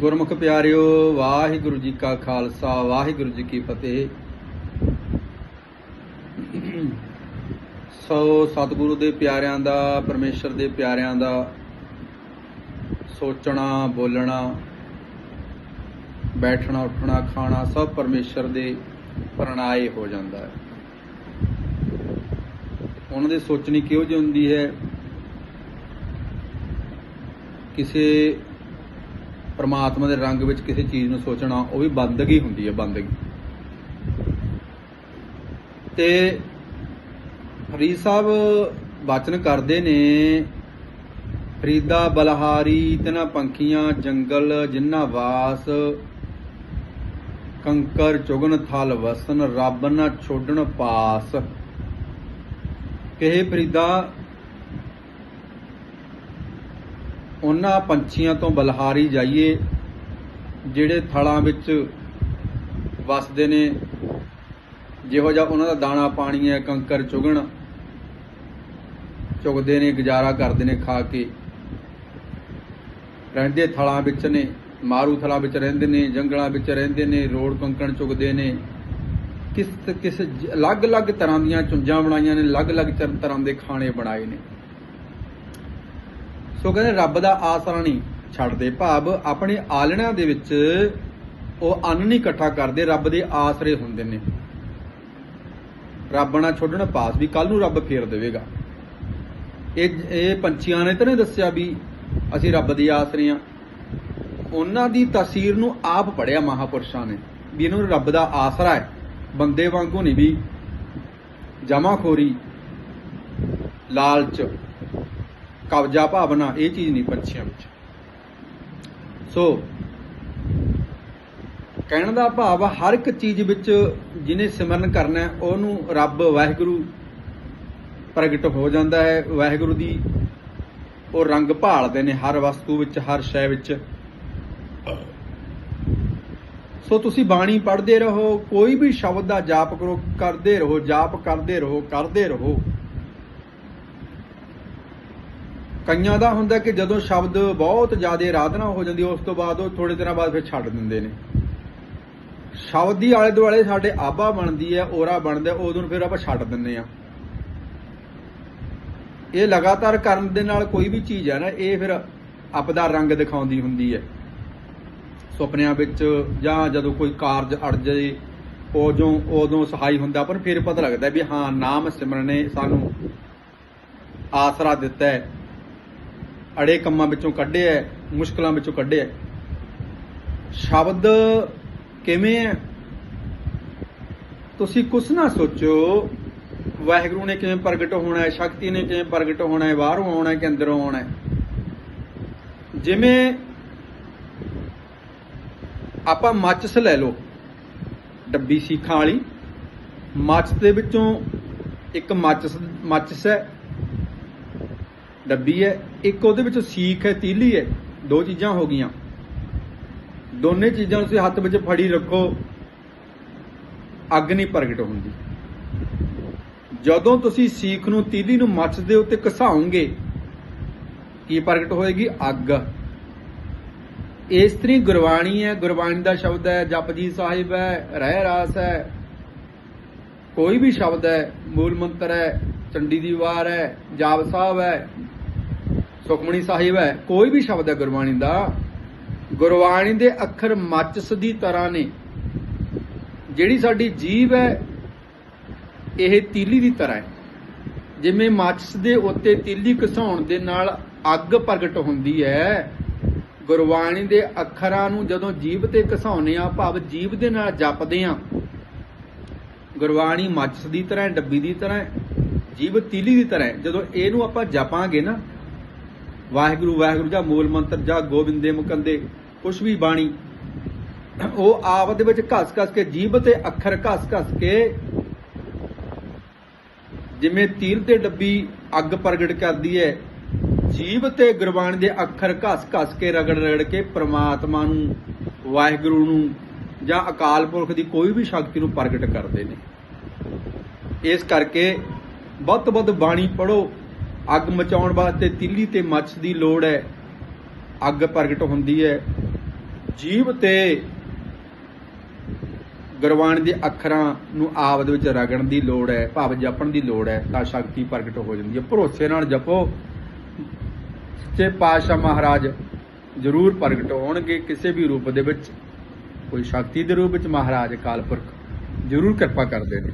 ਗੁਰਮੁਖ ਪਿਆਰਿਓ, ਵਾਹਿਗੁਰੂ ਜੀ ਕਾ ਖਾਲਸਾ, ਵਾਹਿਗੁਰੂ ਜੀ ਕੀ ਫਤਿਹ। ਸੋ ਸਤਿਗੁਰੂ ਦੇ ਪਿਆਰਿਆਂ ਦਾ, ਪਰਮੇਸ਼ਰ ਦੇ ਪਿਆਰਿਆਂ ਦਾ ਸੋਚਣਾ, ਬੋਲਣਾ, ਬੈਠਣਾ, ਉੱਠਣਾ, ਖਾਣਾ ਸਭ ਪਰਮੇਸ਼ਰ ਦੇ ਪ੍ਰਣਾਏ ਹੋ ਜਾਂਦਾ ਹੈ। ਉਹਨਾਂ ਦੀ ਸੋਚਣੀ ਕਿਹੋ ਜਿਹੀ ਹੁੰਦੀ ਹੈ? ਕਿਸੇ ਪਰਮਾਤਮਾ ਦੇ ਰੰਗ ਵਿੱਚ ਕਿਸੇ ਚੀਜ਼ ਨੂੰ ਸੋਚਣਾ, ਉਹ ਵੀ ਬੰਦਗੀ ਹੁੰਦੀ ਹੈ, ਬੰਦਗੀ। ਤੇ ਫਰੀਦ ਸਾਹਿਬ ਬਚਨ ਕਰਦੇ ਨੇ, ਫਰੀਦਾ ਬਲਹਾਰੀ ਤਨਾ ਪੰਖੀਆਂ, ਜੰਗਲ ਜਿੰਨਾ ਵਾਸ, ਕੰਕਰ ਚੁਗਨ ਥਲ ਵਸਨ, ਰੱਬ ਨਾ ਛੋਡਣ ਪਾਸ। ਕਹੇ ਫਰੀਦਾ ਉਹਨਾਂ ਪੰਛੀਆਂ ਤੋਂ ਬਲਹਾਰੀ ਜਾਈਏ, ਜਿਹੜੇ ਥਲਾਂ ਵਿੱਚ ਵਸਦੇ ਨੇ। ਜਿਹੋ ਜਿਹਾ ਉਹਨਾਂ ਦਾ ਦਾਣਾ ਪਾਣੀ ਹੈ, ਕੰਕਰ ਚੁਗਣ, ਚੁਗਦੇ ਨੇ, ਗੁਜ਼ਾਰਾ ਕਰਦੇ ਨੇ ਖਾ ਕੇ। ਰਹਿੰਦੇ ਥਲਾਂ ਵਿੱਚ ਨੇ, ਮਾਰੂ ਥਲਾਂ ਵਿੱਚ ਰਹਿੰਦੇ ਨੇ, ਜੰਗਲਾਂ ਵਿੱਚ ਰਹਿੰਦੇ ਨੇ ਰੋਡ ਕੰਕਣ ਚੁਗਦੇ ਨੇ। ਕਿਸ ਕਿਸ ਅਲੱਗ-ਅਲੱਗ ਤਰ੍ਹਾਂ ਦੀਆਂ ਚੁੰਝਾਂ ਬਣਾਈਆਂ ਨੇ, ਅਲੱਗ-ਅਲੱਗ ਤਰ੍ਹਾਂ ਦੇ ਖਾਣੇ ਬਣਾਏ ਨੇ। ਸੋ ਕਹਿੰਦੇ ਰੱਬ ਦਾ ਆਸਰਾ ਨਹੀਂ ਛੱਡਦੇ ਭਾਵ, ਆਪਣੇ ਆਲਣਿਆਂ ਦੇ ਵਿੱਚ ਉਹ ਅੰਨ ਨਹੀਂ ਇਕੱਠਾ ਕਰਦੇ, ਰੱਬ ਦੇ ਆਸਰੇ ਹੁੰਦੇ ਨੇ। ਰੱਬ ਨਾਲ ਛੋਡਣ ਪਾਸ ਵੀ ਕੱਲ ਨੂੰ ਰੱਬ ਫੇਰ ਦੇਵੇਗਾ। ਇਹ ਇਹ ਪੰਛੀਆਂ ਨੇ ਤਾਂ ਨਹੀਂ ਦੱਸਿਆ ਵੀ ਅਸੀਂ ਰੱਬ ਦੇ ਆਸਰੇ ਆ ਉਹਨਾਂ ਦੀ ਤਸਵੀਰ ਨੂੰ ਆਪ ਪੜਿਆ ਮਹਾਪੁਰਸ਼ਾਂ ਨੇ ਵੀ ਇਹਨੂੰ ਰੱਬ ਦਾ ਆਸਰਾ ਹੈ। ਬੰਦੇ ਵਾਂਗੂ ਨਹੀਂ ਵੀ ਜਮਾਖੋਰੀ, ਲਾਲਚ ਕਬਜ਼ਾ ਭਾਵਨਾ ਇਹ ਚੀਜ਼ ਨਹੀਂ ਪੰਛੀਆਂ ਵਿੱਚ। ਸੋ ਕਹਿਣ ਦਾ ਭਾਵ ਹਰ ਇੱਕ ਚੀਜ਼ ਵਿੱਚ ਜਿਹਨੇ ਸਿਮਰਨ ਕਰਨਾ ਉਹਨੂੰ ਰੱਬ ਵਾਹਿਗੁਰੂ ਪ੍ਰਗਟ ਹੋ ਜਾਂਦਾ ਹੈ। ਵਾਹਿਗੁਰੂ ਦੀ ਉਹ ਰੰਗ ਭਾਲਦੇ ਨੇ ਹਰ ਵਸਤੂ ਵਿੱਚ, ਹਰ ਸ਼ੈ ਵਿੱਚ। ਸੋ ਤੁਸੀਂ ਬਾਣੀ ਪੜ੍ਹਦੇ ਰਹੋ, ਕੋਈ ਵੀ ਸ਼ਬਦ ਦਾ ਜਾਪ ਕਰੋ, ਕਰਦੇ ਰਹੋ, ਜਾਪ ਕਰਦੇ ਰਹੋ ਕਰਦੇ ਰਹੋ। ਕਈਆਂ ਦਾ ਹੁੰਦਾ ਕਿ ਜਦੋਂ ਸ਼ਬਦ ਬਹੁਤ ਜ਼ਿਆਦਾ ਆਰਾਧਨਾ ਹੋ ਜਾਂਦੀ ਹੈ, ਉਸ ਤੋਂ ਬਾਅਦ ਉਹ ਥੋੜੇ ਦਿਨਾਂ ਬਾਅਦ ਫਿਰ ਛੱਡ ਦਿੰਦੇ ਨੇ। ਸ਼ਬਦ ਦੀ ਆਲੇ ਦੁਆਲੇ ਸਾਡੇ ਆਬਾ ਬਣਦੀ ਹੈ ਔਰਾ ਬਣਦਾ ਉਦੋਂ ਫਿਰ ਆਪਾਂ ਛੱਡ ਦਿੰਦੇ ਆ ਇਹ ਲਗਾਤਾਰ ਕਰਨ ਦੇ ਨਾਲ ਕੋਈ ਵੀ ਚੀਜ਼ ਹੈ ਨਾ ਇਹ ਫਿਰ ਆਪਦਾ ਰੰਗ ਦਿਖਾਉਂਦੀ ਹੁੰਦੀ ਹੈ। ਸੁਪਨਿਆਂ ਵਿੱਚ ਜਾਂ ਜਦੋਂ ਕੋਈ ਕਾਰਜ ਅੜ ਜਾਏ ਉਦੋਂ ਉਦੋਂ ਸਹਾਈ ਹੁੰਦਾ ਆਪਾਂ ਨੂੰ ਫਿਰ ਪਤਾ ਲੱਗਦਾ ਵੀ ਹਾਂ ਨਾਮ ਸਿਮਰਨ ਨੇ ਸਾਨੂੰ ਆਸਰਾ ਦਿੱਤਾ ਹੈ। ਅੜੇ ਕੰਮਾਂ ਵਿੱਚੋਂ ਕੱਢਿਆ ਹੈ, ਮੁਸ਼ਕਲਾਂ ਵਿੱਚੋਂ ਕੱਢਿਆ ਹੈ। ਸ਼ਬਦ ਕਿਵੇਂ ਹੈ ਤੁਸੀਂ ਕੁਛ ਨਾ ਸੋਚੋ ਵਾਹਿਗੁਰੂ ਨੇ ਕਿਵੇਂ ਪ੍ਰਗਟ ਹੋਣਾ ਹੈ ਸ਼ਕਤੀ ਨੇ ਕਿਵੇਂ ਪ੍ਰਗਟ ਹੋਣਾ ਹੈ ਬਾਹਰੋਂ ਆਉਣਾ ਹੈ ਕਿ ਅੰਦਰੋਂ ਆਉਣਾ ਹੈ ਜਿਵੇਂ ਆਪਾਂ ਮਾਚਿਸ ਲੈ ਲਓ ਡੱਬੀ ਸੀਖਾਂ ਵਾਲੀ ਮਾਚਸ ਦੇ ਵਿੱਚੋਂ ਇੱਕ ਮਾਚਿਸ ਮਾਚਿਸ ਹੈ ਡੱਬੀ ਹੈ, ਇੱਕ ਉਹਦੇ ਵਿੱਚ ਸੀਖ ਹੈ, ਤੀਲੀ ਹੈ, ਦੋ ਚੀਜ਼ਾਂ ਹੋ ਗਈਆਂ। ਦੋਨੇ ਚੀਜ਼ਾਂ ਤੁਸੀਂ ਹੱਥ ਵਿੱਚ ਫੜੀ ਰੱਖੋ, ਅੱਗ ਨਹੀਂ ਪ੍ਰਗਟ ਹੁੰਦੀ। ਜਦੋਂ ਤੁਸੀਂ ਸੀਖ ਨੂੰ, ਤੀਲੀ ਨੂੰ ਮੱਚ ਦੇ ਉੱਤੇ ਘਸਾਓਗੇ, ਕੀ ਪ੍ਰਗਟ ਹੋਏਗੀ? ਅੱਗ। ਇਸ ਤਰੀ ਗੁਰਬਾਣੀ ਹੈ, ਗੁਰਬਾਣੀ ਦਾ ਸ਼ਬਦ ਹੈ ਜਪਜੀ ਸਾਹਿਬ ਹੈ, ਰਹਿ ਰਾਸ ਹੈ। ਕੋਈ ਵੀ ਸ਼ਬਦ ਹੈ, ਮੂਲ ਮੰਤਰ ਹੈ, ਚੰਡੀ ਦੀ ਵਾਰ ਹੈ, ਜਾਪ ਸਾਹਿਬ ਹੈ ਸੁਖਮਣੀ ਸਾਹਿਬ ਹੈ ਕੋਈ ਵੀ ਸ਼ਬਦ ਹੈ ਗੁਰਬਾਣੀ ਦਾ ਗੁਰਬਾਣੀ ਦੇ ਅੱਖਰ ਮੱਚਸ ਦੀ ਤਰ੍ਹਾਂ ਨੇ। ਜਿਹੜੀ ਸਾਡੀ ਜੀਵ ਹੈ ਇਹ ਤੀਲੀ ਦੀ ਤਰ੍ਹਾਂ ਹੈ। ਜਿਵੇਂ ਮਾਚਿਸ ਦੇ ਉੱਤੇ ਤੀਲੀ ਘਸਾਉਣ ਦੇ ਨਾਲ ਅੱਗ ਪ੍ਰਗਟ ਹੁੰਦੀ ਹੈ ਗੁਰਬਾਣੀ ਦੇ ਅੱਖਰਾਂ ਨੂੰ ਜਦੋਂ ਜੀਭ ਤੇ ਘਸਾਉਨੇ ਆ ਭਾਵ ਜੀਭ ਦੇ ਨਾਲ ਜਪਦੇ ਆ ਗੁਰਬਾਣੀ ਮਾਚਿਸ ਦੀ ਤਰ੍ਹਾਂ ਡੱਬੀ ਦੀ ਤਰ੍ਹਾਂ ਹੈ, ਤੀਲੀ ਦੀ ਤਰ੍ਹਾਂ ਜਦੋਂ ਇਹਨੂੰ ਆਪਾਂ ਜਪਾਂਗੇ ਨਾ ਵਾਹਿਗੁਰੂ ਵਾਹਿਗੁਰੂ ਜਾਂ ਮੂਲ ਮੰਤਰ ਜਾਂ ਗੋਬਿੰਦੇ ਮੁਕੰਦੇ, ਕੁਛ ਵੀ ਬਾਣੀ, ਉਹ ਆਪ ਦੇ ਵਿੱਚ ਘਸ ਘਸ ਕੇ ਜੀਭ ਤੇ ਅੱਖਰ ਘਸ ਘਸ ਕੇ ਜਿਵੇਂ ਤੀਰ ਤੇ ਡੱਬੀ ਅੱਗ ਪ੍ਰਗਟ ਕਰਦੀ ਹੈ, ਜੀਭ ਤੇ ਗੁਰਬਾਣੀ ਦੇ ਅੱਖਰ ਘਸ ਘਸ ਕੇ ਰਗੜ ਰਗੜ ਕੇ ਪ੍ਰਮਾਤਮਾ ਨੂੰ, ਵਾਹਿਗੁਰੂ ਨੂੰ ਜਾਂ ਅਕਾਲ ਪੁਰਖ ਦੀ ਕੋਈ ਵੀ ਸ਼ਕਤੀ ਨੂੰ ਪ੍ਰਗਟ ਕਰਦੇ ਨੇ। ਇਸ ਕਰਕੇ ਵੱਧ ਤੋਂ ਵੱਧ ਬਾਣੀ ਪੜੋ ਅੱਗ ਮਚਾਉਣ ਵਾਸਤੇ ਤਿੱਲੀ ਤੇ ਮੱਛ ਦੀ ਲੋੜ ਹੈ। ਅੱਗ ਪ੍ਰਗਟ ਹੁੰਦੀ ਹੈ। ਜੀਵ ਤੇ ਗੁਰਬਾਣੀ ਦੇ ਅੱਖਰਾਂ ਨੂੰ ਆਪ ਦੇ ਵਿੱਚ ਰਗੜਨ ਦੀ ਲੋੜ ਹੈ, ਭਾਵ ਜਪਣ ਦੀ ਲੋੜ ਹੈ, ਤਾਂ ਸ਼ਕਤੀ ਪ੍ਰਗਟ ਹੋ ਜਾਂਦੀ ਹੈ। ਭਰੋਸੇ ਨਾਲ ਜਪੋ। ਸੱਚੇ ਪਾਤਸ਼ਾਹ ਮਹਾਰਾਜ ਜ਼ਰੂਰ ਪ੍ਰਗਟ ਹੋਣਗੇ। ਕਿਸੇ ਵੀ ਰੂਪ ਦੇ ਵਿੱਚ, ਕੋਈ ਸ਼ਕਤੀ ਦੇ ਰੂਪ ਵਿੱਚ ਮਹਾਰਾਜ ਅਕਾਲ ਪੁਰਖ ਜ਼ਰੂਰ ਕਿਰਪਾ ਕਰਦੇ ਨੇ।